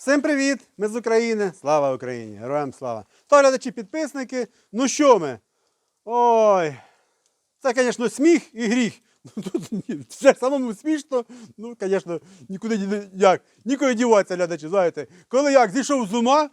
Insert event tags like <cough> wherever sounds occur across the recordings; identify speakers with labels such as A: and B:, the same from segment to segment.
A: Всім привіт! Ми з України. Слава Україні! Героям слава! То глядачі підписники. Ну що ми? Ой. Це, звісно, сміх і гріх. <laughs> Ну, Тут вже самому смішно, ну, звісно, нікуди ні- як, нікуди діватися, глядачі, знаєте. Коли як зійшов з ума,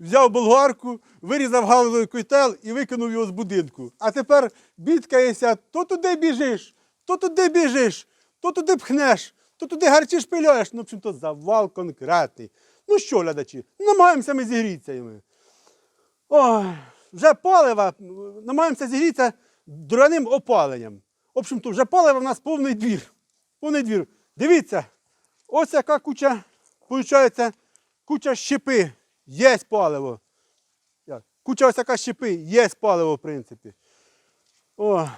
A: взяв болгарку, вирізав галузовий котел і викинув його з будинку. А тепер бідкаєшся, то туди біжиш, то туди біжиш, то туди пхнеш, то туди гарчиш пиляєш. Ну, в общем, то завал конкретний. Ну що, глядачі, намагаємося ми зігрітися. ми. Ой, вже палива, намагаємося зігрітися дроним опаленням. В общем-то, вже палива в нас повний двір. Повний двір. Дивіться, ось яка куча, виходить, куча щепи. Є паливо. Куча ось яка щепи, є паливо, в принципі. О.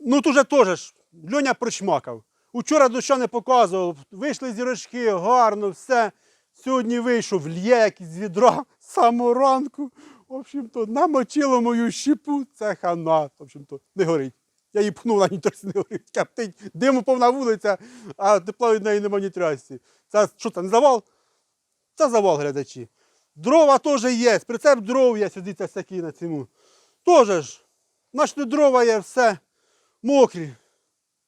A: Ну тут же теж Льоня прочмакав. Учора доща не показував, вийшли зірочки, гарно, все. Сьогодні вийшов, лє якісь з відра з самого ранку. В общем-то, намочило мою щепу, це хана. В общем-то, не горить. Я її пхнув, на ній трохи не горить. Каптить, диму повна вулиця, а тепла від неї нема ні трясці. Це що не завал? Це завал, глядачі. Дрова теж є, прицеп дров є, це всякі на цьому. Теж ж. Значить, дрова є, все мокрі,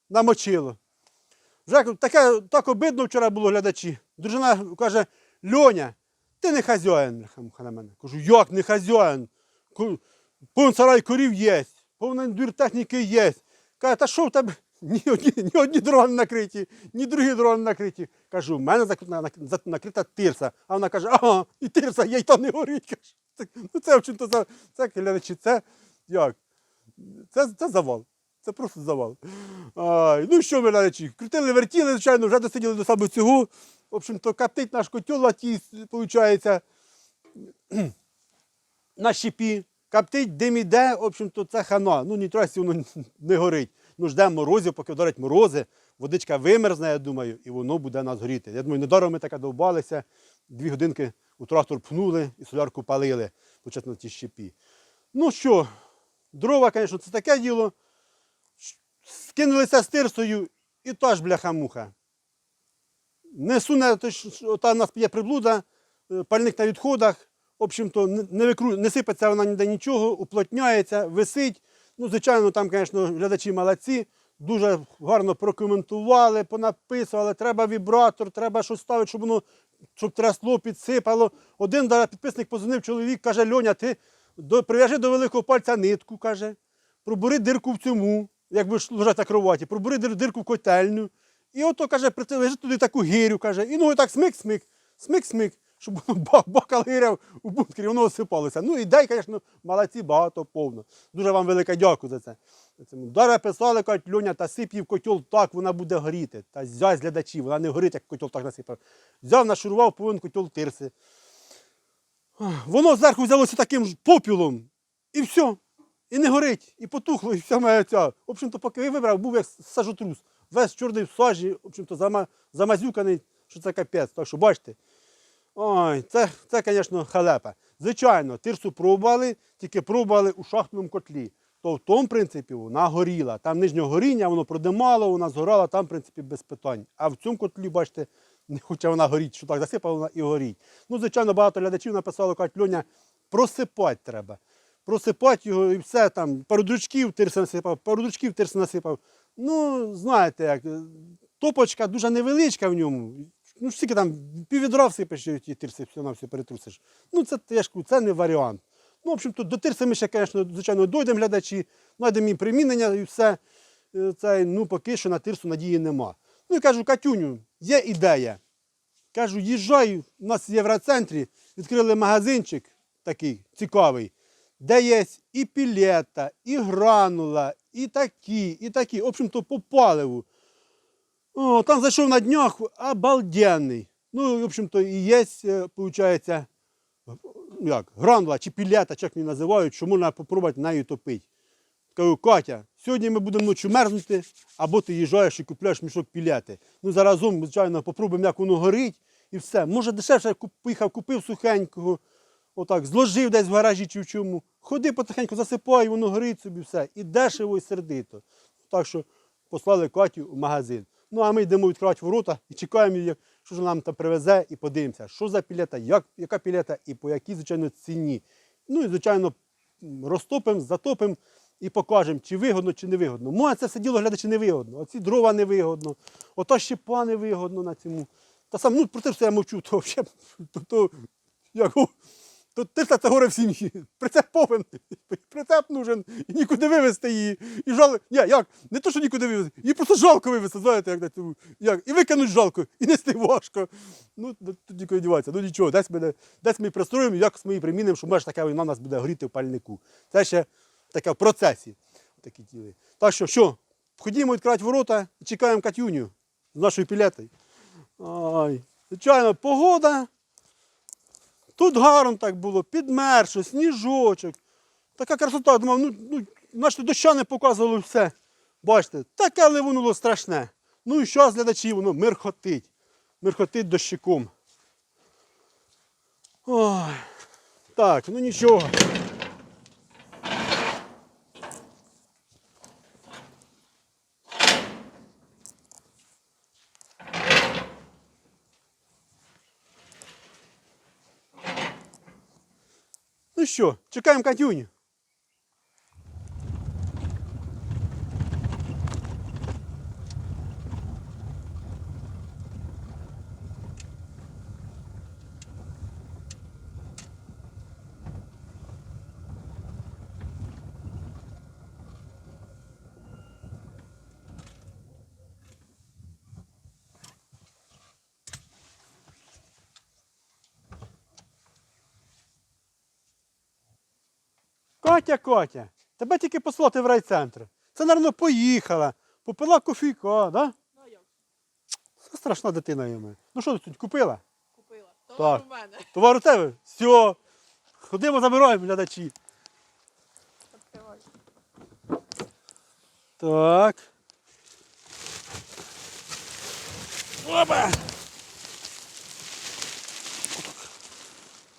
A: намочило. Таке, так обидно вчора було глядачі. Дружина каже, Льоня, ти не хазяїн, на мене. Кажу, як не хазяїн? Повен сарай корів є, повний двір техніки є. Каже, та що в тебе? <laughs> Ні одні, ні одні дрова накриті, ні другі дрова не накриті. Кажу, в мене накрита тирса. А вона каже, ага, і тирса і то не горить. Ну це, в общем-то, за- це, глядачі, це як? Це, це завал. Це просто завал. Ай, ну що ми глядачі, крутили, вертіли, звичайно, вже досиділи до саме цього. В общем-то, коптить наш котел виходить, <clears throat> на щепі. Коптить, дим іде, в общем-то, це хана. Ну, ні трасі воно <laughs> не горить. Ну, ждемо морозів, поки вдарять морози, водичка вимерзне, я думаю, і воно буде нас горіти. Я думаю, недаром ми так довбалися, дві годинки у трактор пхнули і солярку палили, почесно на ті щепі. Ну що, дрова, звісно, це таке діло. Скинулися з тирсою і та ж бляха-муха. Не суне, та в нас є приблуда, е, пальник на відходах. В общем-то, не, викру... не сипеться вона ніде нічого, уплотняється, висить. Ну, звичайно, там, звісно, глядачі молодці, дуже гарно прокоментували, понаписували, треба вібратор, треба щось ставити, щоб воно щоб трясло, підсипало. Один підписник позвонив чоловік, каже, Льоня, ти прив'яжи до великого пальця нитку, каже, пробури дирку в цьому, як будеш лежати на кроваті, пробури дирку котельню. І ото, каже, прилежи туди таку гирю, каже, і ну так смик-смик, смик-смик, щоб бакал гиряв у бункері, воно осипалося. Ну, ідей, звісно, молодці, багато повно. Дуже вам велике дякую за це. Даре писали, кажуть, Льоня, та сип її в котел так, вона буде горіти. Та зязь глядачі, вона не горить, як котел так насипав. Взяв, нашурував повинен котел тирси. Воно зверху взялося таким ж попілом, і все. І не горить, і потухло, і вся моя ця. В общем-то, поки я вибрав, був як сажотрус. Весь чорний в сажі, в общем-то, зама, замазюканий, що це капець. Так що бачите. Ой, це, це, звісно, халепа. Звичайно, тирсу пробували, тільки пробували у шахтному котлі. То в тому принципі вона горіла. Там нижнього горіння, воно продимало, вона згорала, там, в принципі, без питань. А в цьому котлі, бачите, <laughs> не хоче вона горіть, що так засипала вона і горіть. Ну, звичайно, багато глядачів написало, кажуть, Льоня, просипати треба. Просипати його і все там, пару дручків тирси насипав, пару дручків тирси насипав. Ну, знаєте, як, топочка дуже невеличка в ньому. Ну, скільки там, піввідра всипиш і тирси все на все перетрусиш. Ну, це теж це не варіант. Ну, в общем-то, до тирси ми ще, звісно, звичайно, дійдемо глядачі, знайдемо їм примінення і все. Е, Це, ну, поки що на тирсу надії нема. Ну і кажу, Катюню, є ідея. Кажу, їжджай, у нас в Євроцентрі відкрили магазинчик такий цікавий, де є і пілета, і гранула, і такі, і такі. В общем-то, по паливу. О, там зайшов на днях обалденний. Ну, в общем-то, і є, виходить, як, гранула чи пілета, як її називають, що можна спробувати нею топити. Кажу, Катя, сьогодні ми будемо ночі мерзнути, або ти їжджаєш і купляєш мішок пілети. Ну, заразом, звичайно, попробуємо, як воно горить, і все. Може, дешевше поїхав, купив сухенького, отак, зложив десь в гаражі чи в чому. Ходи потихеньку, засипай, воно горить собі все. І дешево, і сердито. Так що послали Катю в магазин. Ну, а ми йдемо відкривати ворота і чекаємо що ж нам там привезе і подивимося, що за пілета, як, яка пілета і по якій, звичайно, ціні. Ну і, звичайно, розтопимо, затопимо і покажемо, чи вигодно, чи не вигодно. Може, це все діло глядачі не вигодно. Оці дрова не вигодно, ото щепа не вигодно на цьому. Та сам, ну про те, що я мовчу, то взагалі, <laughs> то, то, як, то тисла це горе в сім'ї. Прицеп повен, прицеп нужен, і нікуди вивезти її. І жал... Ні, як? Не то, що нікуди вивезти, її просто жалко вивезти, знаєте, як. Як? І викинуть жалко, і нести важко. Ну, тоді коли діватися. Ну нічого, десь ми, десь ми пристроїмо, якось ми її примінимо, що може така війна нас буде горіти в пальнику. Це ще таке в процесі. Такі тіли. Так що, що, ходімо відкривати ворота і чекаємо Катюню з нашою пілетою. Ай, звичайно, погода. Тут гарно так було, підмерше, сніжочок. Така красота, думав, ну, ну наче доща не показувало все. Бачите, таке ливонуло страшне. Ну і що глядачі, воно мерхотить. Мерхотить дощиком. Ой. Так, ну нічого. Що, чекаємо Катюню. Катя, Катя, тебе тільки послати в райцентр. Це, напевно, поїхала, попила кофійка, да?
B: Ну як?
A: Це страшна дитина йому. Ну що ти тут купила?
B: Купила. То
A: Так.
B: у мене.
A: Товар у тебе? Все. Ходимо, забираємо глядачі.
B: Відкривай.
A: Так. Опа!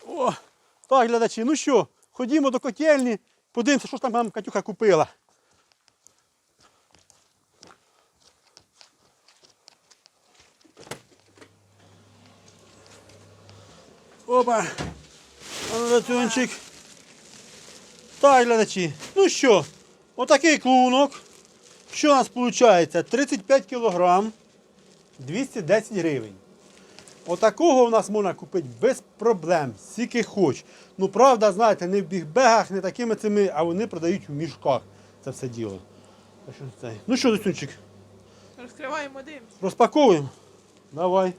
A: О! Так, глядачі, ну що, ходімо до котельні, подивимося, що ж там нам Катюха купила. Опа! Латунчик. Так, глядачі. Ну що, отакий клунок. Що у нас виходить? 35 кг 210 гривень. Отакого у нас можна купити без проблем, скільки хоч. Ну, правда, знаєте, не в бігбегах, не такими цими, а вони продають в мішках. Це все діло. А що це? Ну що, Досюнчик,
B: Розкриваємо дивимося.
A: розпаковуємо. Давай.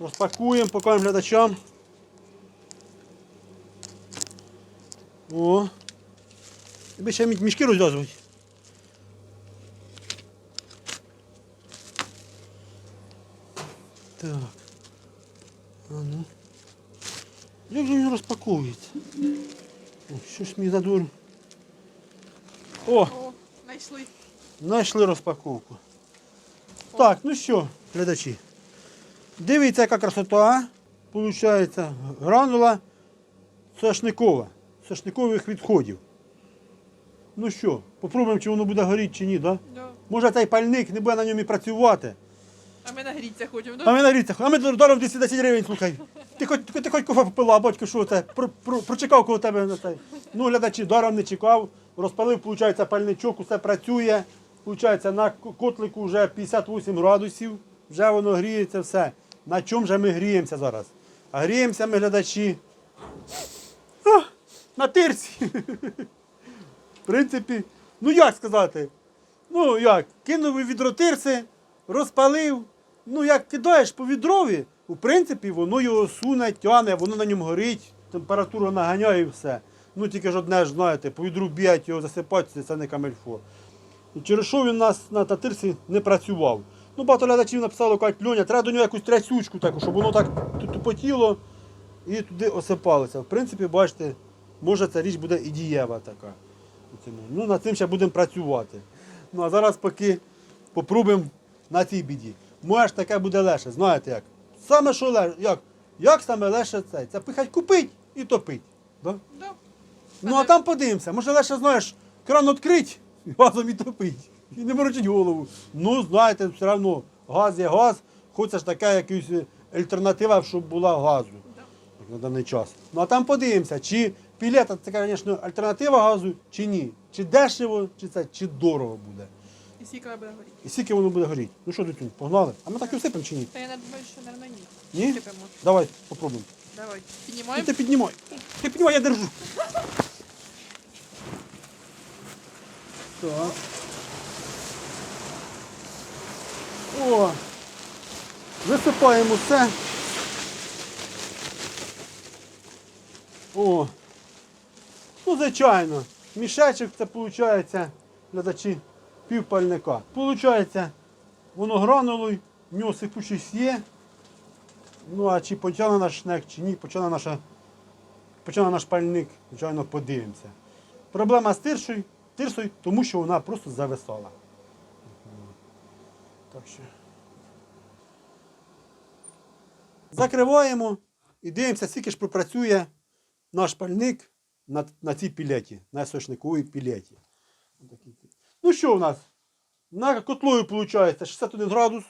A: Розпакуємо, покажемо глядачам. О. Тобі ще мішки розв'язувати. Так. А ну. Як же він розпаковується? О, щось мені задурив. О,
B: О, знайшли.
A: знайшли розпаковку. Так, ну що, глядачі. Дивіться, яка красота. Получається гранула сошникова. Сошникових відходів. Ну що, попробуємо, чи воно буде горіти чи ні, да?
B: Да.
A: Може цей пальник не буде на ньому і працювати.
B: А ми нагріться хочемо.
A: А ми нагріться, а ми даром 210 гривень, слухай. Ти хоч, ти, хоч кофе попила, батько, що це? Про, про, прочекав коло тебе на цей. Ну, глядачі, даром не чекав. Розпалив, виходить, пальничок, усе працює. Получається, на котлику вже 58 градусів. Вже воно гріється все. На чому же ми гріємося зараз? А гріємося ми, глядачі. а, на тирці. В принципі, ну як сказати? Ну як, кинув відро тирси, розпалив. Ну як кидаєш по відрові, у принципі, воно його суне, тяне, воно на ньому горить, температура наганяє і все. Ну тільки ж одне ж знаєте, по відру б'ять його засипати, це не камельфо. І через що він у нас на татирці не працював. Ну, багато глядачів написало, кажуть, Льоня, треба до нього якусь трясючку таку, щоб воно так тупотіло і туди осипалося. В принципі, бачите, може ця річ буде і дієва така. Ну, над цим ще будемо працювати. Ну а зараз поки попробуємо на цій біді. Може таке буде легше, знаєте як? Саме що легше, як? Як саме легше це? Це пихать купить і топить. Да?
B: Да.
A: Ну а там подивимося, може легше, знаєш, кран відкрить, газом і топить. І не морочить голову. Ну, знаєте, все одно газ є газ, хочеться ж таке якусь альтернатива, щоб була газу
B: Да.
A: на даний час. Ну а там подивимося, чи пілета це, звісно, альтернатива газу, чи ні. Чи дешево, чи це, чи дорого буде.
B: І скільки буде горіти.
A: І скільки воно буде горіти. Ну що, Дитюнь, погнали? А ми так і всипемо чи ні?
B: Та я не думаю, що, мабуть, ні.
A: Ні? Давай, попробуємо.
B: Давай. Піднімаємо.
A: ти піднімай. Ти піднімай, я держу. Так. О. Висипаємо все. О. Ну, звичайно. Мішечок це виходить, глядачі, півпальника. Получається, воно гранулою, в нього сипучість є. Ну, а чи потягне наш шнек, чи ні, потягне наша почав наш пальник, звичайно, подивимося. Проблема з тирсою, тирсою, тому що вона просто зависала. Так що. Закриваємо і дивимося, скільки ж пропрацює наш пальник на, на цій пілеті, на сошниковій пілеті. Ну що у нас? На котлою виходить 61 градус.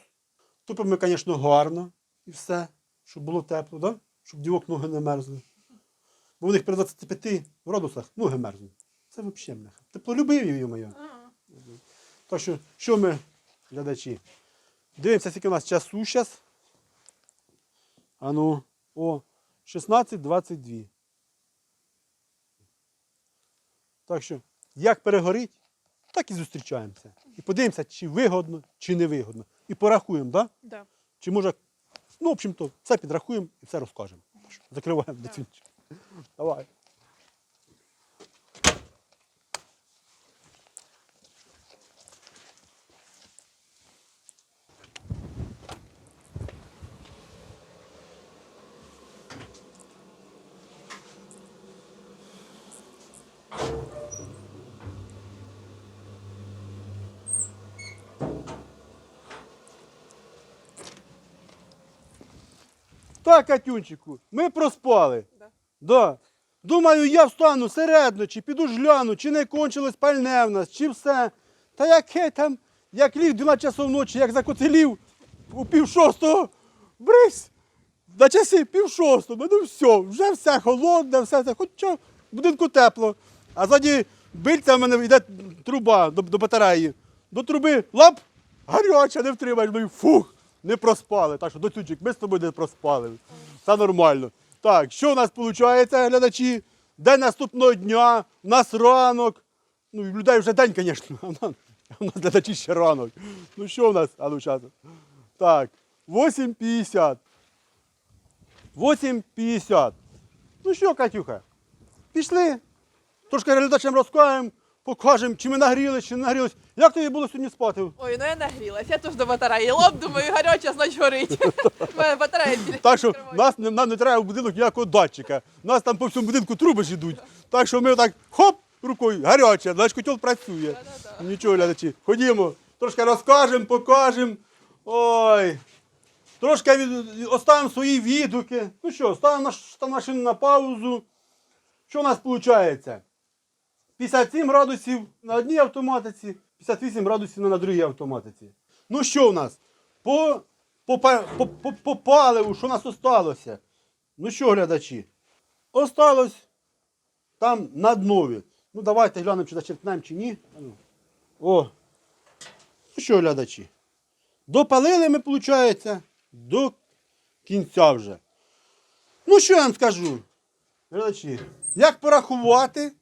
A: Тупимо, ми, звісно, гарно і все, щоб було тепло, да? щоб дівок ноги не мерзли. Бо у них при 25 градусах ноги мерзнуть. Це взагалі мляха. Теплолюбиві моє. Так що, що ми, глядачі? Дивимося, скільки у нас часу зараз. А ну, о, 16.22. Так що, як перегорить, так і зустрічаємося. І подивимося, чи вигодно, чи не вигодно. І порахуємо, да?
B: Да.
A: чи може. Ну, в общем-то, все підрахуємо і все розкажемо. Закриваємо
B: Да.
A: дитинчик. Давай. Так, Катюнчику, ми проспали.
B: Да.
A: Да. Думаю, я встану середно, чи піду ж гляну, чи не кончилось пальне в нас, чи все. Та яке там, як ліг 12 часов ночі, як закотелів у пів шостого, брись, на часи пів шостого, ну все, вже все холодне, все це, хоча в будинку тепло. А ззаді бильця в мене йде труба до, до батареї. До труби лап, гаряча, не втримаєш, ну і фух, не проспали. Так що, доцючик, ми з тобою не проспали. Все нормально. Так, що у нас виходить, глядачі? День наступного дня, у нас ранок. Ну, людей вже день, звісно, в <laughs> нас, глядачі ще ранок. Ну що у нас, а ну зараз. Так, 8.50. 8.50. Ну що, Катюха, пішли. Трошки глядачам розкажемо, покажемо, чи ми нагрілись, чи не нагрілись. Як тобі було сьогодні спати?
B: Ой, ну я нагрілась. Я теж до батареї. Лоб, думаю, гаряча, значить горить. <laughs> У мене батарея біля.
A: Так що нас, не- нам не треба в будинок ніякого датчика. У нас там по всьому будинку труби ж йдуть. Так що ми так хоп, рукою, гаряче, значить котел працює. Нічого, глядачі. Ходімо, трошки розкажемо, покажемо. Ой. Трошки від... оставимо свої відгуки. Ну що, ставимо наш, ставимо машину на паузу. Що у нас виходить? 57 градусів на одній автоматиці, 58 градусів на другій автоматиці. Ну що у нас? По, по, по, по, по паливу, що у нас осталося? Ну що, глядачі? Осталось там на днові. Ну давайте глянемо, чи зачерпнемо, чи ні. О. Ну що, глядачі? Допалили ми, виходить, до кінця вже. Ну що я вам скажу? Глядачі, як порахувати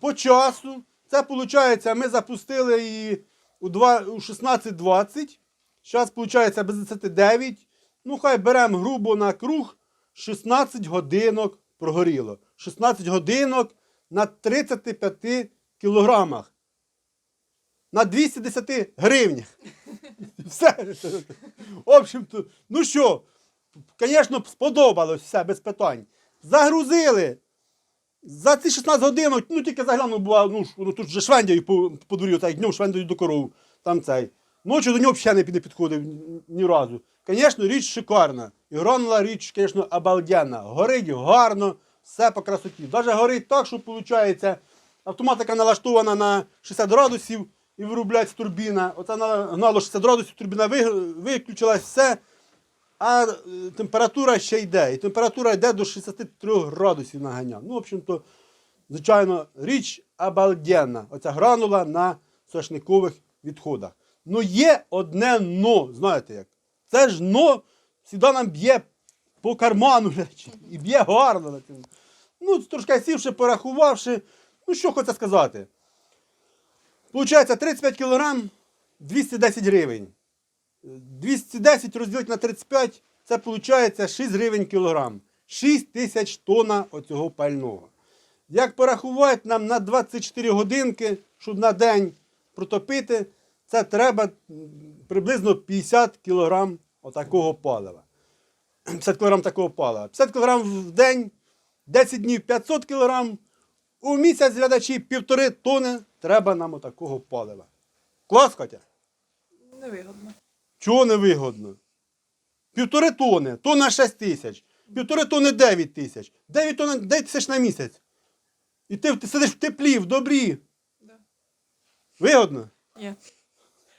A: по часу? Це виходить, ми запустили її у, 16.20. Зараз, виходить, без 29. Ну, хай беремо грубо на круг. 16 годинок прогоріло. 16 годинок на 35 кілограмах. На 210 гривнях. <laughs> Все. В общем-то, ну що, звісно, сподобалось все без питань. Загрузили. За ці 16 годин, ну тільки заглянув, була, ну, ну тут вже швендяю по, по дворі, так, днем швендяю до коров. Там цей. Ночі до нього взагалі не, підходив ні, разу. Звісно, річ шикарна. І гранула річ, звісно, обалденна. Горить гарно, все по красоті. Навіть горить так, що виходить, автоматика налаштована на 60 градусів і виробляється турбіна. Оце на- гнало 60 градусів, турбіна виключилась, все. А е, температура ще йде. І температура йде до 63 градусів наганя. Ну, в общем-то, звичайно, річ обалденна. Оця гранула на сошникових відходах. Ну є одне но, знаєте як? Це ж но завжди нам б'є по карману і б'є гарно. Ну, трошки сівши, порахувавши, ну що хочеться сказати. Получається 35 кілограм 210 гривень. 210 розділити на 35, це виходить 6 гривень кілограм. 6 тисяч тонн оцього пального. Як порахувати нам на 24 годинки, щоб на день протопити, це треба приблизно 50 кілограм отакого палива. 50 кілограм такого палива. 50 кілограм в день, 10 днів 500 кілограм. У місяць глядачі півтори тони треба нам отакого палива. Клас, Катя?
B: Невигодно.
A: Чого не вигодно? Півтори тони, тонна 6 тисяч, півтори тони 9 тисяч, 9 тонн 9 тисяч на місяць. І ти, ти сидиш в теплі, в добрі.
B: Да.
A: Вигодно?
B: Ні.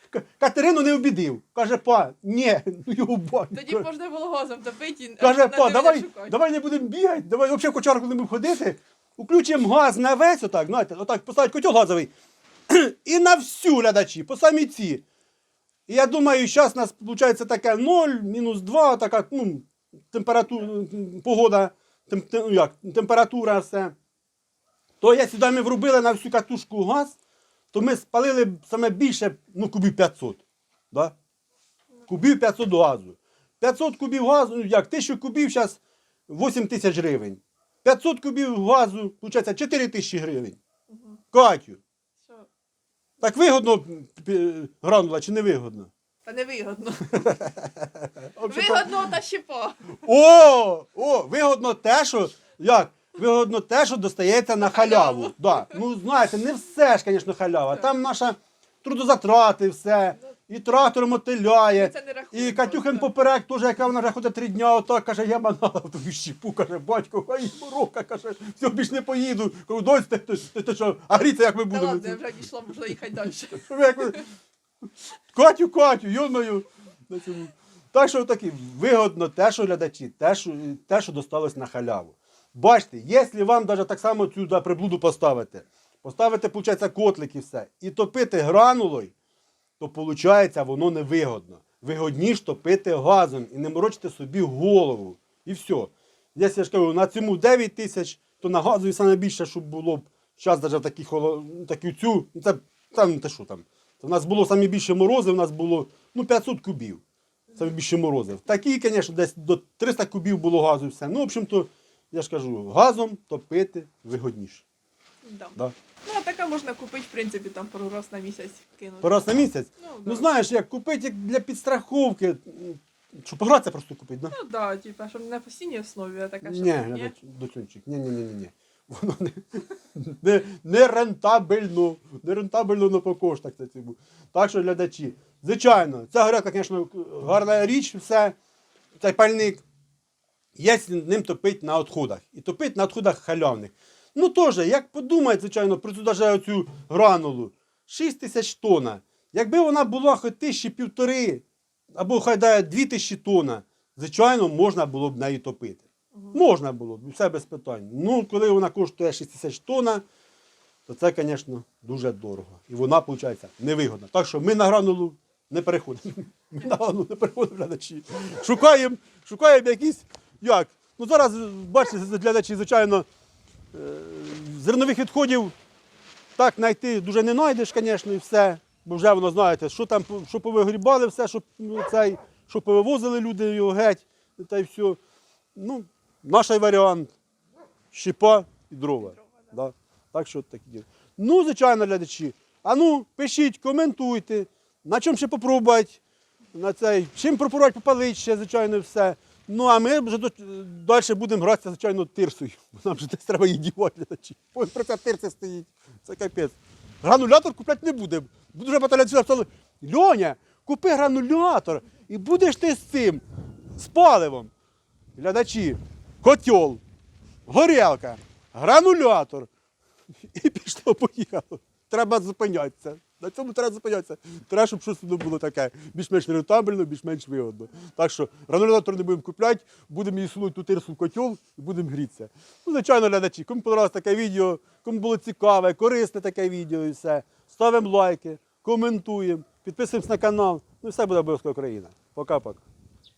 A: К- Катерину не обідив. Каже, па, ні, ну його бать.
B: Тоді б можна було газом топити і
A: Каже, па, давай,
B: шукати.
A: давай не будемо бігати, давай взагалі кочарку не будемо ходити. Включимо газ на весь, отак, знаєте, отак поставить котел газовий. <clears throat> І на всю глядачі, по самій ці. І я думаю, зараз у нас виходить таке 0, мінус 2, така ну, температура, погода, тем, тем- ну, як, температура, все. То я сюди ми врубили на всю катушку газ, то ми спалили саме більше, ну, кубів 500. Да? Кубів 500 газу. 500 кубів газу, ну як, 1000 кубів зараз 8 тисяч гривень. 500 кубів газу, виходить, 4 тисячі гривень. Катю? Так вигодно гранула чи не вигодно?
B: Та невигодно.
A: Взагалі-то- <laughs>
B: Вигодно та щепо.
A: О, о, вигодно те, що як? Вигодно те, що достається на халяву.
B: халяву.
A: Да. Ну, знаєте, не все ж, звісно, халява. Там наша трудозатрати, все. І трактор мотиляє. І Катюхин поперек, теж, яка вона вже ходить три дня, отак каже, я манала в щіпу, каже, батько, а хай морока, каже, все, більш не поїду. Кажу, дось, ти, ти, ти, ти що, а гріться, як ми
B: Та
A: будемо?
B: ладно, я вже дійшла, можна їхати далі.
A: Катю, Катю, йомаю. На цьому. Так що такі вигодно те, що глядачі, те, що, те, що досталось на халяву. Бачите, якщо вам навіть так само цю да, приблуду поставити, поставити, виходить, котлик і все, і топити гранулою, то виходить, воно невигодно. Вигодніше топити газом і не морочити собі голову. І все. Якщо я ж кажу, на цьому 9 тисяч, то на газові саме більше, щоб було б зараз навіть такі, холо... такі цю, це там те що там. У нас було саме більше морози, у нас було ну, 500 кубів. Саме більше морозив. Такі, звісно, десь до 300 кубів було газу і все. Ну, в общем-то, я ж кажу, газом топити вигодніше.
B: Да.
A: Да.
B: Ну, а така можна купити, в принципі, там пару раз на місяць кинути.
A: Раз на місяць.
B: Ну,
A: Ну, знаєш, як купити як для підстраховки. Щоб погратися просто купити, да?
B: Ну да, типа, щоб не на постійній основі, а така що.
A: Ні,
B: ні?
A: ні, ні, ні, ні, ні. Воно не, не, не рентабельно. Не рентабельно на по коштах це цьому. Так що глядачі. Звичайно, ця горілка, звісно, гарна річ, все, цей пальник. Є ним топить на відходах. І топить на відходах халявних. Ну теж, як подумають, звичайно, про цю даже оцю гранулу. 6 тисяч тонн. Якби вона була хоч тисячі півтори, або хай дає дві тисячі тонн, звичайно, можна було б нею топити. Можна було б, все без питань. Ну, коли вона коштує 6 тисяч тонн, то це, звісно, дуже дорого. І вона, виходить, невигодна. Так що ми на гранулу не переходимо. <laughs> Ми на гранулу не переходимо, глядачі. Шукаємо, шукаємо якісь. Як? Ну зараз, бачите, глядачі, звичайно, зернових відходів так знайти дуже не знайдеш, звісно, і все. Бо вже воно знаєте, що там що повигрібали, все, що, ну, цей, що повивозили люди його геть, та й все. Ну, наш варіант щепа і дрова. Да. Так що такі діла. Ну, звичайно, глядачі. А ну, пишіть, коментуйте, на чому ще попробувати, на цей, чим пропорувати попалити ще, звичайно, все. Ну, а ми вже далі будемо гратися, звичайно, тирсою. Нам вже десь треба її дівати. Ось про це тирси стоїть. Це капець. Гранулятор купляти не будемо. Буду вже баталя сказали, Льоня, купи гранулятор і будеш ти з цим, з паливом. Глядачі, котел, горілка, гранулятор. І пішло, поїхало. Треба зупинятися. На цьому треба зупинятися. Треба, щоб щось воно було таке більш-менш рентабельно, більш-менш вигодно. Так що гранулятор не будемо купляти, будемо її сунути ту тирсу в котел і будемо грітися. Ну, звичайно, глядачі, кому подобалось таке відео, кому було цікаве, корисне таке відео і все. Ставимо лайки, коментуємо, підписуємось на канал. Ну і все буде обов'язково Україна. Пока-пока.